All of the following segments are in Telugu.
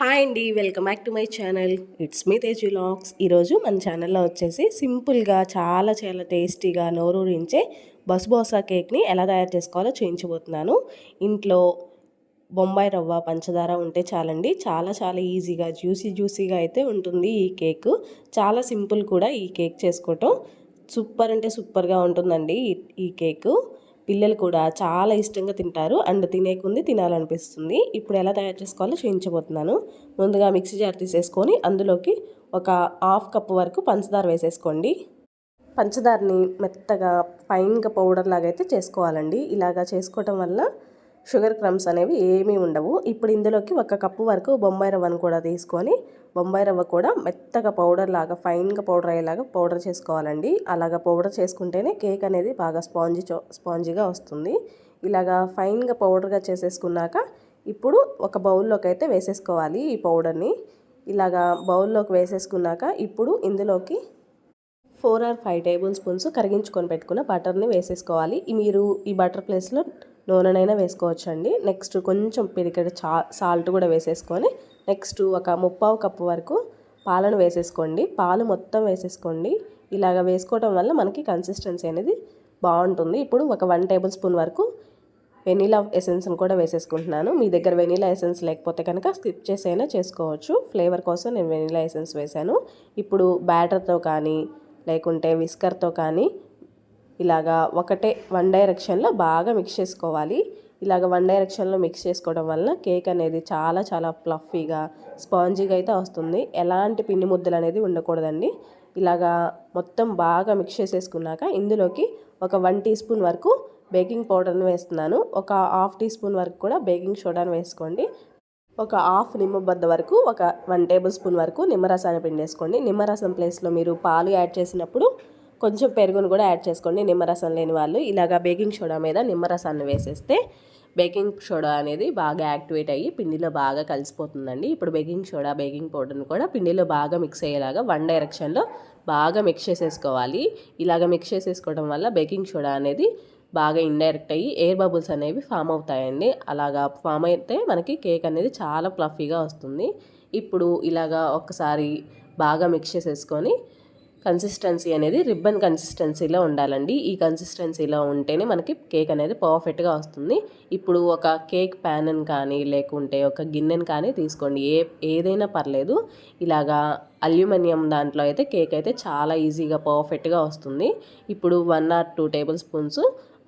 హాయ్ అండి welcome back to my channel. It's me Tej vlogs. ఈరోజు మన ఛానల్లో వచ్చేసి సింపుల్గా చాలా చాలా టేస్టీగా నోరూరించే బస్బోసా కేక్ని ఎలా తయారు చేసుకోవాలో చూపించబోతున్నాను ఇంట్లో బొంబాయి రవ్వ పంచదార ఉంటే చాలండి. చాలా చాలా ఈజీగా జ్యూసీ జ్యూసీగా అయితే ఉంటుంది ఈ కేక్. చాలా సింపుల్ కూడా ఈ కేక్ చేసుకోవటం. సూపర్ అంటే సూపర్గా ఉంటుందండి ఈ- ఈ కేకు. పిల్లలు కూడా చాలా ఇష్టంగా తింటారు. అండ్ తినేకుంది తినాలనిపిస్తుంది. ఇప్పుడు ఎలా తయారు చేసుకోవాలో చూపించబోతున్నాను ముందుగా మిక్సీ జార్ తీసేసుకొని అందులోకి ఒక హాఫ్ కప్ వరకు పంచదార వేసేసుకోండి. పంచదారని మెత్తగా ఫైన్గా పౌడర్ లాగా అయితే చేసుకోవాలండి. ఇలాగా చేసుకోవటం వల్ల షుగర్ క్రమ్స్ అనేవి ఏమీ ఉండవు. ఇప్పుడు ఇందులోకి ఒక కప్పు వరకు బొంబాయి రవ్వను కూడా తీసుకొని బొంబాయి రవ్వ కూడా మెత్తగా పౌడర్ లాగా ఫైన్గా పౌడర్ అయ్యేలాగా పౌడర్ చేసుకోవాలండి. అలాగా పౌడర్ చేసుకుంటేనే కేక్ అనేది బాగా స్పాంజీ స్పాంజీగా వస్తుంది. ఇలాగా ఫైన్గా పౌడర్గా చేసేసుకున్నాక ఇప్పుడు ఒక బౌల్లోకి అయితే వేసేసుకోవాలి ఈ పౌడర్ని. ఇలాగా బౌల్లోకి వేసేసుకున్నాక ఇప్పుడు ఇందులోకి four or five tablespoons కరిగించుకొని పెట్టుకున్న బటర్ని వేసేసుకోవాలి. మీరు ఈ బటర్ ప్లేస్లో నూనెనైనా వేసుకోవచ్చండి. నెక్స్ట్ కొంచెం పిరికెడ చా సాల్ట్ కూడా వేసేసుకొని నెక్స్ట్ ఒక ముప్పావు కప్పు వరకు పాలను వేసేసుకోండి. పాలు మొత్తం వేసేసుకోండి. ఇలాగ వేసుకోవడం వల్ల మనకి కన్సిస్టెన్సీ అనేది బాగుంటుంది. ఇప్పుడు ఒక వన్ టేబుల్ స్పూన్ వరకు వెనీలా ఎసెన్స్ని కూడా వేసేసుకుంటున్నాను. మీ దగ్గర వెనీలా ఎసెన్స్ లేకపోతే కనుక స్కిప్ చేసైనా చేసుకోవచ్చు. ఫ్లేవర్ కోసం నేను వెనీలా ఎసెన్స్ వేసాను ఇప్పుడు బ్యాటర్తో కానీ లేకుంటే విస్కర్తో కానీ ఇలాగా ఒకటే వన్ డైరెక్షన్లో బాగా మిక్స్ చేసుకోవాలి. ఇలాగ వన్ డైరెక్షన్లో మిక్స్ చేసుకోవడం వల్ల కేక్ అనేది చాలా చాలా ఫ్లఫీగా స్పాంజీగా అయితే వస్తుంది. ఎలాంటి పిండి ముద్దలు అనేది ఉండకూడదండి. ఇలాగా మొత్తం బాగా మిక్స్ చేసేసుకున్నాక ఇందులోకి ఒక వన్ టీ స్పూన్ వరకు బేకింగ్ పౌడర్ని వేస్తున్నాను. ఒక హాఫ్ టీ స్పూన్ వరకు కూడా బేకింగ్ సోడాని వేసుకోండి. ఒక హాఫ్ నిమ్మబద్ద వరకు ఒక వన్ టేబుల్ స్పూన్ వరకు నిమ్మరసాన్ని పిండేసుకోండి. నిమ్మరసం ప్లేస్లో మీరు పాలు యాడ్ చేసినప్పుడు కొంచెం పెరుగును కూడా యాడ్ చేసుకోండి. నిమ్మరసం లేని వాళ్ళు ఇలాగా బేకింగ్ సోడా మీద నిమ్మరసాన్ని వేసేస్తే బేకింగ్ సోడా అనేది బాగా యాక్టివేట్ అయ్యి పిండిలో బాగా కలిసిపోతుందండి. ఇప్పుడు బేకింగ్ సోడా బేకింగ్ పౌడర్ని కూడా పిండిలో బాగా మిక్స్ అయ్యేలాగా వన్ డైరెక్షన్లో బాగా మిక్స్ చేసేసుకోవాలి. ఇలాగ మిక్స్ చేసేసుకోవడం వల్ల బేకింగ్ సోడా అనేది బాగా ఇండైరెక్ట్ అయ్యి ఎయిర్ బబుల్స్ అనేవి ఫామ్ అవుతాయండి. అలాగా ఫామ్ అయితే మనకి కేక్ అనేది చాలా ఫ్లఫీగా వస్తుంది. ఇప్పుడు ఇలాగా ఒకసారి బాగా మిక్స్ చేసేసుకొని కన్సిస్టెన్సీ అనేది రిబ్బన్ కన్సిస్టెన్సీలో ఉండాలండి. ఈ కన్సిస్టెన్సీలో ఉంటేనే మనకి కేక్ అనేది పర్ఫెక్ట్గా వస్తుంది. ఇప్పుడు ఒక కేక్ ప్యాన్ కానీ లేకుంటే ఒక గిన్నెని కానీ తీసుకోండి. ఏ ఏదైనా పర్లేదు. ఇలాగా అల్యూమినియం దాంట్లో అయితే కేక్ అయితే చాలా ఈజీగా పర్ఫెక్ట్గా వస్తుంది. ఇప్పుడు one or two tablespoons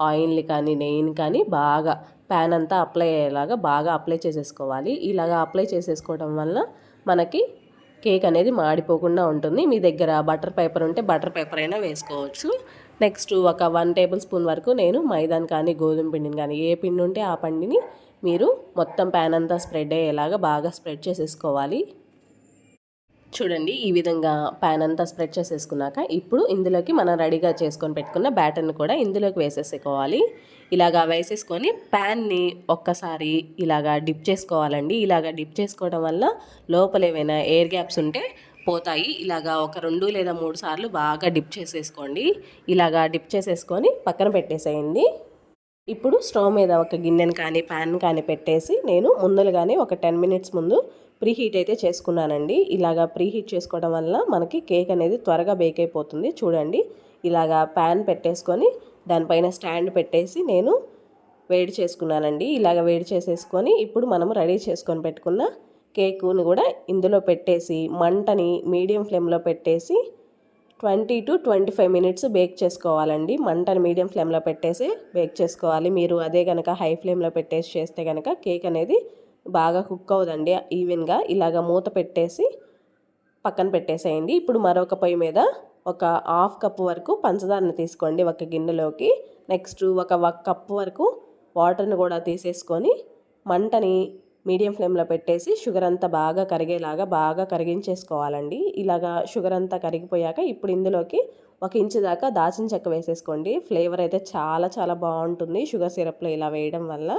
ఆయిల్ని కానీ నెయ్యిని కానీ బాగా ప్యాన్ అంతా అప్లై అయ్యేలాగా బాగా అప్లై చేసేసుకోవాలి. ఇలాగా అప్లై చేసేసుకోవడం వల్ల మనకి కేక్ అనేది మాడిపోకుండా ఉంటుంది. మీ దగ్గర బటర్ పేపర్ ఉంటే బటర్ పేపర్ అయినా వేసుకోవచ్చు. నెక్స్ట్ ఒక వన్ టేబుల్ స్పూన్ వరకు నేను మైదాన్ కానీ గోధుమ పిండిని కానీ ఏ పిండి ఉంటే ఆ పిండిని మీరు మొత్తం ప్యాన్ అంతా స్ప్రెడ్ అయ్యేలాగా బాగా స్ప్రెడ్ చేసేసుకోవాలి. చూడండి ఈ విధంగా ప్యాన్ అంతా స్ప్రెడ్ చేసేసుకున్నాక ఇప్పుడు ఇందులోకి మనం రెడీగా చేసుకొని పెట్టుకున్న బ్యాటర్ని కూడా ఇందులోకి వేసేసుకోవాలి. ఇలాగా వేసేసుకొని ప్యాన్ని ఒక్కసారి ఇలాగా డిప్ చేసుకోవాలండి. ఇలాగా డిప్ చేసుకోవడం వల్ల లోపల ఏమైనా ఎయిర్ గ్యాప్స్ ఉంటే పోతాయి. ఇలాగా ఒక రెండు లేదా మూడు సార్లు బాగా డిప్ చేసేసుకోండి. ఇలాగా డిప్ చేసేసుకొని పక్కన పెట్టేసేయండి. ఇప్పుడు స్టవ్ మీద ఒక గిన్నెను కానీ ప్యాన్ కానీ పెట్టేసి నేను ముందలుగానే ఒక టెన్ మినిట్స్ ముందు ప్రీ హీట్ అయితే చేసుకున్నానండి. ఇలాగా ప్రీ హీట్ చేసుకోవడం వల్ల మనకి కేక్ అనేది త్వరగా బేక్ అయిపోతుంది. చూడండి. ఇలాగా ప్యాన్ పెట్టేసుకొని దానిపైన స్టాండ్ పెట్టేసి నేను వేడి చేసుకున్నానండి. ఇలాగ వేడి చేసేసుకొని ఇప్పుడు మనము రెడీ చేసుకొని పెట్టుకున్న కేకుని కూడా ఇందులో పెట్టేసి మంటని మీడియం ఫ్లేమ్లో పెట్టేసి twenty to twenty five minutes bake చేసుకోవాలండి. మంటను మీడియం ఫ్లేమ్లో పెట్టేసి బేక్ చేసుకోవాలి. మీరు అదే కనుక హై ఫ్లేమ్లో పెట్టేసి చేస్తే కనుక కేక్ అనేది బాగా కుక్ అవ్వదండి ఈవెన్గా. ఇలాగ మూత పెట్టేసి పక్కన పెట్టేసేయండి. ఇప్పుడు మరొక పొయ్యి మీద ఒక హాఫ్ కప్ వరకు పంచదారని తీసుకోండి ఒక గిన్నెలోకి. నెక్స్ట్ ఒక ఒక కప్పు వరకు వాటర్ని కూడా తీసేసుకొని మంటని మీడియం ఫ్లేమ్లో పెట్టేసి షుగర్ అంతా బాగా కరిగేలాగా బాగా కరిగించేసుకోవాలండి. ఇలాగా షుగర్ అంతా కరిగిపోయాక ఇప్పుడు ఇందులోకి ఒక ఇంచు దాకా దాచిన చెక్క వేసేసుకోండి. ఫ్లేవర్ అయితే చాలా చాలా బాగుంటుంది. షుగర్ సిరప్లో ఇలా వేయడం వల్ల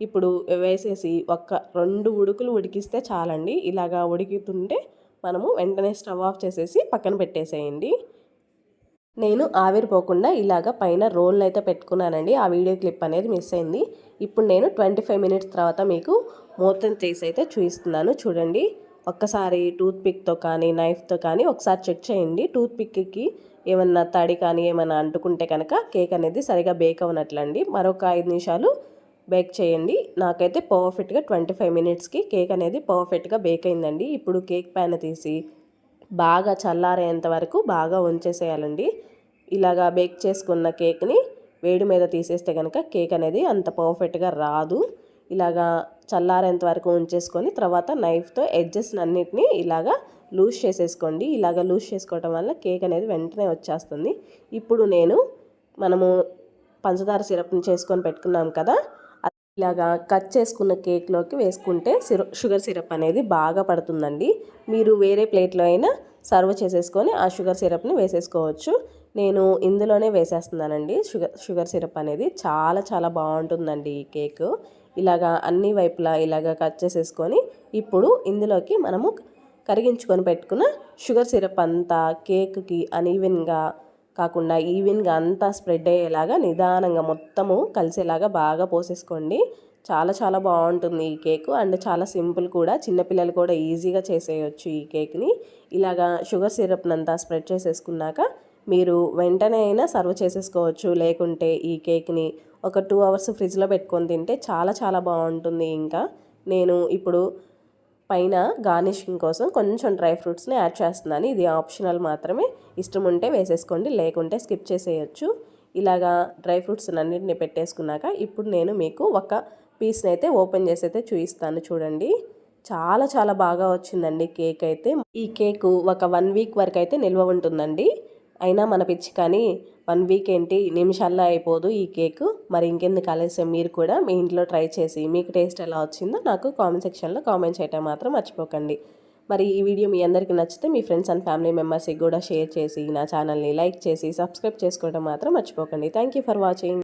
ఇప్పుడు వేసేసి ఒక్క రెండు ఉడుకులు ఉడికిస్తే చాలండి. ఇలాగా ఉడికితుంటే మనము వెంటనే స్టవ్ ఆఫ్ చేసేసి పక్కన పెట్టేసేయండి. నేను ఆవిరిపోకుండా ఇలాగ పైన రోల్ అయితే పెట్టుకున్నానండి. ఆ వీడియో క్లిప్ అనేది మిస్ అయింది. ఇప్పుడు నేను ట్వంటీ ఫైవ్ మినిట్స్ తర్వాత మీకు మూతం చేసి అయితే చూపిస్తున్నాను. చూడండి. ఒక్కసారి టూత్పిక్తో కానీ నైఫ్తో కానీ ఒకసారి చెక్ చేయండి. టూత్పిక్కి ఏమన్నా తడి కానీ ఏమైనా అంటుకుంటే కనుక కేక్ అనేది సరిగా బేక్ అవ్వనట్లండి. మరొక ఐదు నిమిషాలు బేక్ చేయండి. నాకైతే పర్ఫెక్ట్గా ట్వంటీ ఫైవ్ మినిట్స్కి కేక్ అనేది పర్ఫెక్ట్గా బేక్ అయిందండి. ఇప్పుడు కేక్ ప్యాన్ తీసి బాగా చల్లారేంత వరకు బాగా ఉంచేసేయాలండి. ఇలాగా బేక్ చేసుకున్న కేక్ని వేడి మీద తీసేస్తే కనుక కేక్ అనేది అంత పర్ఫెక్ట్గా రాదు. ఇలాగా చల్లారేంత వరకు ఉంచేసుకొని తర్వాత నైఫ్తో ఎడ్జెస్ అన్నిటిని ఇలాగా లూజ్ చేసేసుకోండి. ఇలాగ లూజ్ చేసుకోవటం వల్ల కేక్ అనేది వెంటనే వచ్చేస్తుంది. ఇప్పుడు నేను మనము పంచదార సిరప్ని చేసుకొని పెట్టుకున్నాం కదా ఇలాగా కట్ చేసుకున్న కేక్లోకి వేసుకుంటే సిర షుగర్ సిరప్ అనేది బాగా పడుతుందండి. మీరు వేరే ప్లేట్లో అయినా సర్వ్ చేసేసుకొని ఆ షుగర్ సిరప్ని వేసేసుకోవచ్చు. నేను ఇందులోనే వేసేస్తున్నానండి. షుగర్ షుగర్ సిరప్ అనేది చాలా చాలా బాగుంటుందండి ఈ కేక్. ఇలాగా అన్ని వైపులా ఇలాగా కట్ చేసేసుకొని ఇప్పుడు ఇందులోకి మనము కరిగించుకొని పెట్టుకున్న షుగర్ సిరప్ అంతా కేక్కి అన్ఈవెన్గా కాకుండా ఈవెన్గా అంతా స్ప్రెడ్ అయ్యేలాగా నిదానంగా మొత్తము కలిసేలాగా బాగా పోసేసుకోండి. చాలా చాలా బాగుంటుంది ఈ కేక్. అండ్ చాలా సింపుల్ కూడా. చిన్నపిల్లలు కూడా ఈజీగా చేసేయచ్చు ఈ కేక్ని. ఇలాగా షుగర్ సిరప్నంతా స్ప్రెడ్ చేసేసుకున్నాక మీరు వెంటనే అయినా సర్వ్ చేసేసుకోవచ్చు. లేకుంటే ఈ కేక్ని ఒక టూ అవర్స్ ఫ్రిడ్జ్లో పెట్టుకొని తింటే చాలా చాలా బాగుంటుంది ఇంకా. నేను ఇప్పుడు పైన గార్నిషింగ్ కోసం కొంచెం డ్రై ఫ్రూట్స్ని యాడ్ చేస్తున్నాను. ఇది ఆప్షనల్ మాత్రమే. ఇష్టం ఉంటే వేసేసుకోండి లేకుంటే స్కిప్ చేసేయచ్చు. ఇలాగా డ్రై ఫ్రూట్స్ అన్నింటిని పెట్టేసుకున్నాక ఇప్పుడు నేను మీకు ఒక పీస్ని అయితే ఓపెన్ చేసి అయితే చూపిస్తాను చూడండి. చాలా చాలా బాగా వచ్చిందండి కేక్ అయితే. ఈ కేకు ఒక వన్ వీక్ వరకు అయితే నిల్వ ఉంటుందండి. అయినా మన పిచ్చి కానీ వన్ వీక్ ఏంటి నిమిషాల్లో అయిపోదు ఈ కేక్. మరి ఇంకెందుకు ఆలస్యం? మీరు కూడా మీ ఇంట్లో ట్రై చేసి మీకు టేస్ట్ ఎలా వచ్చిందో నాకు కామెంట్ సెక్షన్లో కామెంట్ చేయటం మాత్రం మర్చిపోకండి. మరి ఈ వీడియో మీ అందరికీ నచ్చితే మీ ఫ్రెండ్స్ అండ్ ఫ్యామిలీ మెంబర్స్కి కూడా షేర్ చేసి నా ఛానల్ని లైక్ చేసి సబ్స్క్రైబ్ చేసుకోవడం మాత్రం మర్చిపోకండి. Thank for watching.